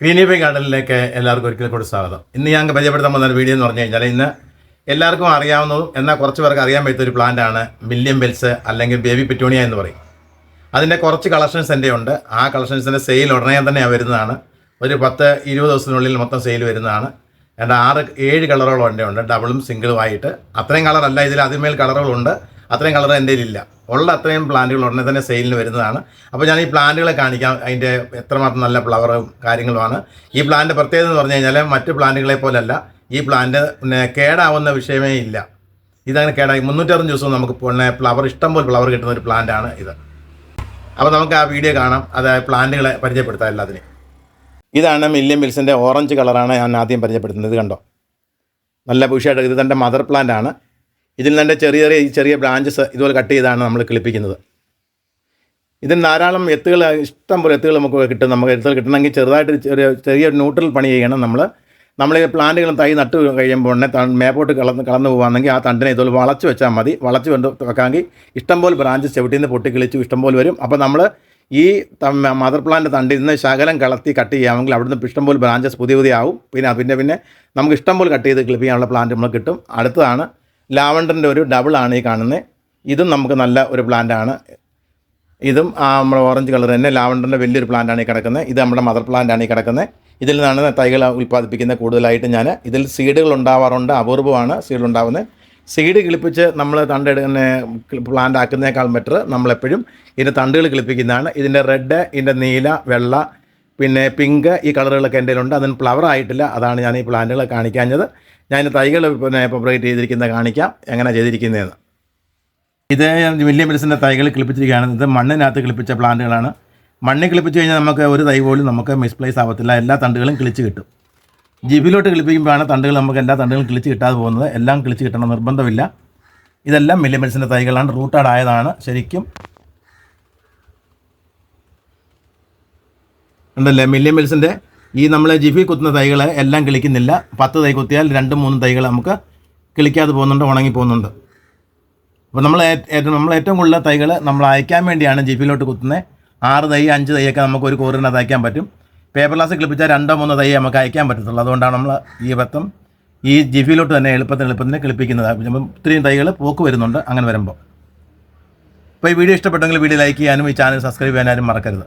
Greenify ഗാർഡനിലേക്ക് എല്ലാവർക്കും ഒരിക്കൽ കൂടി സ്വാഗതം. ഇന്ന് ഞങ്ങൾക്ക് പരിചയപ്പെടുത്താൻ പോകുന്ന വീഡിയോ എന്ന് പറഞ്ഞു കഴിഞ്ഞാൽ ഇന്ന് എല്ലാവർക്കും അറിയാവുന്നതും എന്നാൽ കുറച്ച് പേർക്ക് അറിയാൻ പറ്റുന്ന ഒരു പ്ലാന്റ് ആണ് മില്യൻ ബെൽസ് അല്ലെങ്കിൽ ബേബി പിറ്റോണിയ എന്ന് പറയും. അതിന്റെ കുറച്ച് കളക്ഷൻസ് എന്റെ ഉണ്ട്. ആ കളക്ഷൻസിന്റെ സെയിൽ ഉടനെ തന്നെ വരുന്നതാണ്. ഒരു പത്ത് ഇരുപത് ദിവസത്തിനുള്ളിൽ മൊത്തം സെയിൽ വരുന്നതാണ്. രണ്ട് ആറ് ഏഴ് കളറുകളും എന്റെ ഉണ്ട്. ഡബിളും സിംഗിളും ആയിട്ട്. അത്രയും കളറല്ല ഇതിൽ അതിന്മേൽ കളറുകളുണ്ട് അത്രയും കളർ എന്റെ ഇല്ല ഉള്ള അത്രയും പ്ലാന്റുകൾ ഉടനെ തന്നെ സെയിലിന് വരുന്നതാണ്. അപ്പോൾ ഞാൻ ഈ പ്ലാന്റുകളെ കാണിക്കാം. അതിന്റെ എത്രമാത്രം നല്ല ഫ്ലവറും കാര്യങ്ങളുമാണ്. ഈ പ്ലാന്റ് പ്രത്യേകത എന്ന് പറഞ്ഞു കഴിഞ്ഞാൽ മറ്റ് പ്ലാന്റുകളെ പോലല്ല. ഈ പ്ലാന്റ് പിന്നെ കേടാവുന്ന വിഷയമേ ഇല്ല. ഇതങ്ങനെ കേടായി മുന്നൂറ്ററുപത് ദിവസവും നമുക്ക് പിന്നെ ഫ്ലവർ ഇഷ്ടം പോലെ ഫ്ലവർ കിട്ടുന്ന ഒരു പ്ലാന്റാണ് ഇത്. അപ്പോൾ നമുക്ക് ആ വീഡിയോ കാണാം. അത് പ്ലാന്റുകളെ പരിചയപ്പെടുത്താം എല്ലാത്തിനും ഇതാണ് മില്യം മിൽസിന്റെ ഓറഞ്ച് കളറാണ് ഞാൻ ആദ്യം പരിചയപ്പെടുത്തുന്നത്. കണ്ടോ? നല്ല ബുഷിയായിട്ട് ഇത് തന്റെ മദർ പ്ലാന്റ് ആണ്. ഇതിൽ നല്ല ചെറിയ ചെറിയ ചെറിയ ബ്രാഞ്ചസ് ഇതുപോലെ കട്ട് ചെയ്താണ് നമ്മൾ കിളിപ്പിക്കുന്നത്. ഇതിന് ധാരാളം എത്തുകൾ ഇഷ്ടം പോലെ എത്തുകൾ നമുക്ക് കിട്ടും. നമുക്ക് എത്തുകൾ കിട്ടണമെങ്കിൽ ചെറുതായിട്ട് ചെറിയ ചെറിയ ന്യൂട്രൽ പണി ചെയ്യണം നമ്മൾ. നമ്മൾ ഈ പ്ലാന്റുകളും തൈ നട്ട് കഴിയുമ്പോൾ ഉടനെ മേപ്പോട്ട് കളന്ന് കളന്ന് പോകുകയാണെങ്കിൽ ആ തണ്ടിനെ ഇതുപോലെ വളച്ച് വെച്ചാൽ മതി. വളച്ച് കൊണ്ട് വെക്കാമെങ്കിൽ ഇഷ്ടംപോലെ ബ്രാഞ്ച് ചവിട്ടിൽ നിന്ന് പൊട്ടി കിളിച്ചു ഇഷ്ടംപോലെ വരും. അപ്പോൾ നമ്മൾ ഈ മദർ പ്ലാന്റ് തണ്ടിൽ നിന്ന് ശകലം കളത്തി കട്ട് ചെയ്യാമെങ്കിൽ അവിടുന്ന് ഇഷ്ടംപോലെ ബ്രാഞ്ചസ് പുതിയ പുതിയ ആവും. പിന്നെ പിന്നെ പിന്നെ നമുക്ക് ഇഷ്ടംപോലെ കട്ട് ചെയ്ത് ക്ലിപ്പ് ചെയ്യാനുള്ള പ്ലാന്റ് നമ്മൾ കിട്ടും. അടുത്തതാണ് ലാവണ്ടറിന്റെ ഒരു ഡബിളാണ് ഈ കാണുന്നത് ഇതും നമുക്ക് നല്ല ഒരു പ്ലാന്റാണ് ഇതും നമ്മുടെ ഓറഞ്ച് കളർ തന്നെ ലാവണ്ടറിന്റെ വലിയൊരു പ്ലാന്റാണ് ഈ കിടക്കുന്നത് ഇത് നമ്മുടെ മദർ പ്ലാന്റാണ് ഈ കിടക്കുന്നത് ഇതിൽ നിന്നാണ് തൈകൾ ഉൽപ്പാദിപ്പിക്കുന്നത് കൂടുതലായിട്ട് ഞാൻ. ഇതിൽ സീഡുകൾ ഉണ്ടാവാറുണ്ട് അപൂർവമാണ് സീഡ് ഉണ്ടാകുന്നത് സീഡ് കിളിപ്പിച്ച് നമ്മൾ തണ്ടെടുക്കുന്ന പ്ലാന്റ് ആക്കുന്നതിനേക്കാൾ ബെറ്റർ നമ്മളെപ്പോഴും ഇതിന്റെ തണ്ടുകൾ കിളിപ്പിക്കുന്നതാണ്. ഇതിന്റെ റെഡ് ഇതിന്റെ നീല വെള്ള പിന്നെ പിങ്ക് ഈ കളറുകളൊക്കെ എന്റെ ഉണ്ട് അതിന് ഫ്ലവർ ആയിട്ടില്ല. അതാണ് ഞാൻ ഈ പ്ലാന്റുകൾ കാണിക്കാഞ്ഞത്. ഞാൻ തൈകൾ പിന്നെ പ്രൊപ്പറേറ്റ് ചെയ്തിരിക്കുന്നത് കാണിക്കാം. എങ്ങനെ ചെയ്തിരിക്കുന്നതെന്ന്. ഇത് വലിയ മിൽസിന്റെ തൈകൾ കിളിപ്പിച്ചിരിക്കുകയാണ്. ഇത് മണ്ണിനകത്ത് കിളിപ്പിച്ച പ്ലാന്റുകളാണ് മണ്ണിൽ കിളിപ്പിച്ച് കഴിഞ്ഞാൽ നമുക്ക് ഒരു തൈ പോലും നമുക്ക് മിസ്പ്ലേസ് ആവത്തില്ല. എല്ലാ തണ്ടുകളും കിളിച്ച് കിട്ടും. ജിബിലോട്ട് കിളിപ്പിക്കുമ്പോഴാണ് തണ്ടുകൾ നമുക്ക് എല്ലാ തണ്ടുകളും കിളിച്ച് കിട്ടാതെ പോകുന്നത്. എല്ലാം കിളിച്ച് കിട്ടണം നിർബന്ധമില്ല. ഇതെല്ലാം മില്യ മിൽസിന്റെ തൈകളാണ്. റൂട്ടഡ് ആയതാണ്. ശരിക്കും ഉണ്ടല്ലേ? മില്യം മിൽസിന്റെ ഈ നമ്മൾ ജിഫി കുത്തുന്ന തൈകൾ എല്ലാം കിളിക്കുന്നില്ല. പത്ത് തൈ കുത്തിയാൽ രണ്ടും മൂന്നും തൈകൾ നമുക്ക് കിളിക്കാതെ പോകുന്നുണ്ട് ഉണങ്ങി പോകുന്നുണ്ട്. അപ്പോൾ നമ്മൾ നമ്മൾ ഏറ്റവും കൂടുതൽ തൈകൾ നമ്മൾ അയക്കാൻ വേണ്ടിയാണ് ജിഫിയിലോട്ട് കുത്തുന്നത്. ആറ് തൈ അഞ്ച് തൈയൊക്കെ നമുക്ക് ഒരു കോറിനകത്ത് അയക്കാൻ പറ്റും. പേപ്പർ ഗ്ലാസ് കിളിപ്പിച്ചാൽ രണ്ടോ മൂന്നോ തൈ നമുക്ക് അയക്കാൻ പറ്റത്തുള്ളൂ. അതുകൊണ്ടാണ് നമ്മൾ ഈ വത്തം ഈ ജിഫിയിലോട്ട് തന്നെ എളുപ്പത്തിന് എളുപ്പത്തിന് കിളിപ്പിക്കുന്നത്. ഇത്രയും തൈകൾ പോക്ക് വരുന്നുണ്ട് അങ്ങനെ വരുമ്പോൾ അപ്പോൾ ഈ വീഡിയോ ഇഷ്ടപ്പെട്ടെങ്കിൽ വീഡിയോ ലൈക്ക് ചെയ്യാനും ഈ ചാനൽ സബ്സ്ക്രൈബ് ചെയ്യാനും മറക്കരുത്.